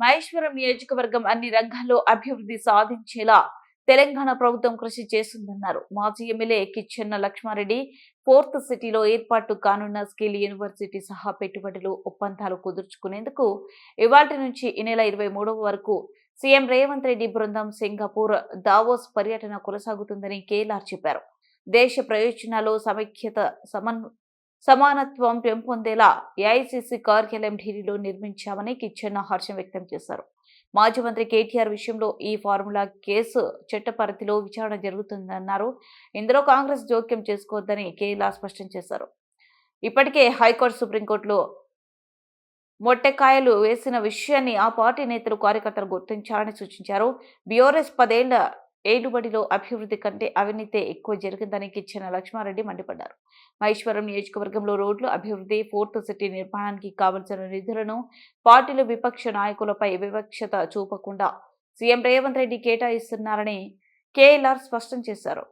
మహేశ్వరం నియోజకవర్గం అన్ని రంగాల్లో అభివృద్ధి సాధించేలా తెలంగాణ ప్రభుత్వం కృషి చేస్తుందన్నారు. మాజీ ఎమ్మెల్యే కిచ్చెన్న లక్ష్మారెడ్డి ఫోర్త్ సిటీలో ఏర్పాటు కానున్న స్కిల్ యూనివర్సిటీ సహా పెట్టుబడులు ఒప్పందాలు కుదుర్చుకునేందుకు ఇవాటి నుంచి ఈ నెల ఇరవై మూడవ వరకు సీఎం రేవంత్ రెడ్డి బృందం సింగపూర్ దావోస్ పర్యటన కొనసాగుతుందని కేలార్ చెప్పారు. దేశ ప్రయోజనాలు సమైక్యత సమన్ సమానత్వం పెంపొందేలా ఏఐసిసి కార్యాలయం ఢిల్లీలో నిర్మించామని కిచ్చెన్న హర్షం వ్యక్తం చేశారు. మాజీ మంత్రి కేటీఆర్ విషయంలో ఈ ఫార్ములా కేసు చట్టపరిధిలో విచారణ జరుగుతుందన్నారు. ఇందులో కాంగ్రెస్ జోక్యం చేసుకోవద్దని కేలా స్పష్టం చేశారు. ఇప్పటికే హైకోర్టు సుప్రీంకోర్టులో మొట్టెకాయలు వేసిన విషయాన్ని ఆ పార్టీ నేతలు కార్యకర్తలు గుర్తించాలని సూచించారు. బీఆర్ఎస్ పదేళ్ళ ఏలుబడిలో అభివృద్ధి కంటే అవినీతే ఎక్కువ జరిగిందని కిచ్చిన లక్ష్మారెడ్డి మండిపడ్డారు. మహేశ్వరం నియోజకవర్గంలో రోడ్లు అభివృద్ధి ఫోర్త్ సిటీ నిర్మాణానికి కావలసిన నిధులను పార్టీలు విపక్ష నాయకులపై వివక్షత చూపకుండా సీఎం రేవంత్ రెడ్డి కేటాయిస్తున్నారని కేఎల్ఆర్ స్పష్టం చేశారు.